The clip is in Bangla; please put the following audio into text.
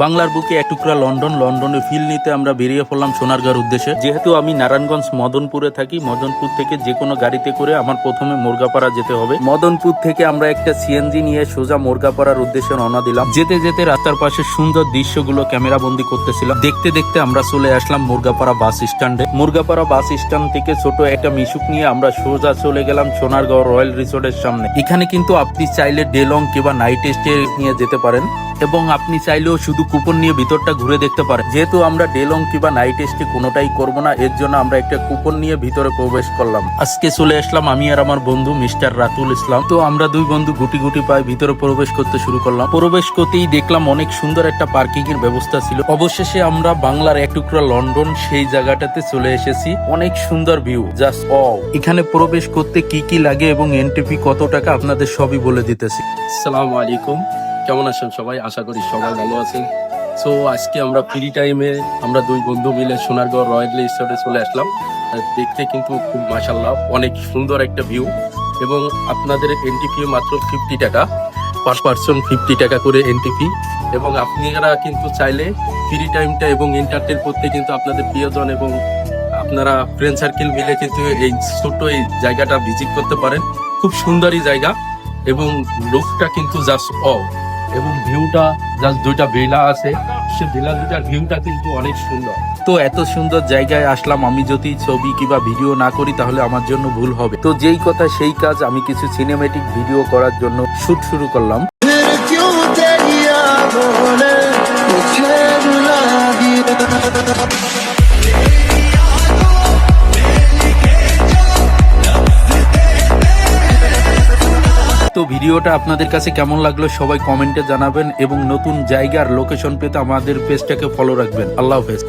বাংলার বুকে এক টুকরা লন্ডন, লন্ডনে ফিল নিতে আমরা বেরিয়ে পড়লাম সোনারগাঁর উদ্দেশ্যে। যেহেতু আমি নারায়ণগঞ্জ মদনপুরে থাকি, মদনপুর থেকে যে কোনো গাড়িতে করে আমার প্রথমে মুরগাপাড়া যেতে হবে। মদনপুর থেকে আমরা একটা সিএনজি নিয়ে সোজা মুরগাপাড়ার উদ্দেশ্যে রওনা দিলাম। যেতে যেতে রাস্তার পাশে সুন্দর দৃশ্যগুলো ক্যামেরা বন্দি করতেছিলাম। দেখতে দেখতে আমরা চলে আসলাম মুরগাপাড়া বাস স্ট্যান্ডে। মুরগাপাড়া বাস স্ট্যান্ড থেকে ছোট একটা মিশুক নিয়ে আমরা সোজা চলে গেলাম সোনারগাঁও রয়্যাল রিসোর্টের সামনে। এখানে কিন্তু আপনি চাইলে ডেলং কিংবা নাইট স্টে নিয়ে যেতে পারেন। এবং আপনি চাইলেও শুধু কুপন নিয়ে ভিতরটা ঘুরে দেখতে পারেন। যেহেতু আমরা ডেলং কিংবা নাইট স্টে কোনোটাই করব না, এর জন্য আমরা একটা কুপন নিয়ে ভিতরে প্রবেশ করলাম। আজকে চলে আসলাম আমি আর আমার বন্ধু মিস্টার রাতুল ইসলাম। তো আমরা দুই বন্ধু গুটি গুটি পায়ে ভিতরে প্রবেশ করতে শুরু করলাম। প্রবেশ করতেই দেখলাম অনেক সুন্দর একটা পার্কিং এর ব্যবস্থা ছিল। অবশেষে আমরা বাংলার এক টুকরা লন্ডন সেই জায়গাটাতে চলে এসেছি। অনেক সুন্দর ভিউ জাস্ট অ এখানে প্রবেশ করতে কি কি লাগে এবং এনটিপি কত টাকা আপনাদের সবই বলে দিতেছি। আসসালামু আলাইকুম। কেমন আছেন সবাই? আশা করি সবাই ভালো আছেন। সো আজকে আমরা ফ্রি টাইমে আমরা দুই বন্ধু মিলে সোনারগড় রয়্যাল রিসোর্টে চলে আসলাম। দেখতে কিন্তু খুব মাসাল্লাহ অনেক সুন্দর একটা ভিউ এবং আপনাদের এন্ট্রি ফি মাত্র ফিফটি টাকা। পার পার্সন ফিফটি টাকা করে এন্ট্রি ফি এবং আপনারা কিন্তু চাইলে ফ্রি টাইমটা এবং এন্টারটেন করতে কিন্তু আপনাদের প্রিয়জন এবং আপনারা ফ্রেন্ড সার্কেল মিলে কিন্তু এই ছোট্ট এই জায়গাটা ভিজিট করতে পারেন। খুব সুন্দরই জায়গা এবং লুকটা কিন্তু জাস্ট অ এবং ভিউটা জাস্ট দুইটা বেলা আছে। সে বেলা দুটার ভিউটা কিন্তু অনেক সুন্দর। তো এত সুন্দর জায়গায় আসলাম আমি যদি ছবি কিংবা ভিডিও না করি তাহলে আমার জন্য ভুল হবে। তো যেই কথা সেই কাজ আমি কিছু সিনেমেটিক ভিডিও করার জন্য শুট শুরু করলাম। তো ভিডিওটা আপনাদের কাছে কেমন লাগল সবাই কমেন্টে জানাবেন এবং নতুন জায়গার লোকেশন পেতে আমাদের পেজটাকে ফলো রাখবেন। আল্লাহ হাফেজ।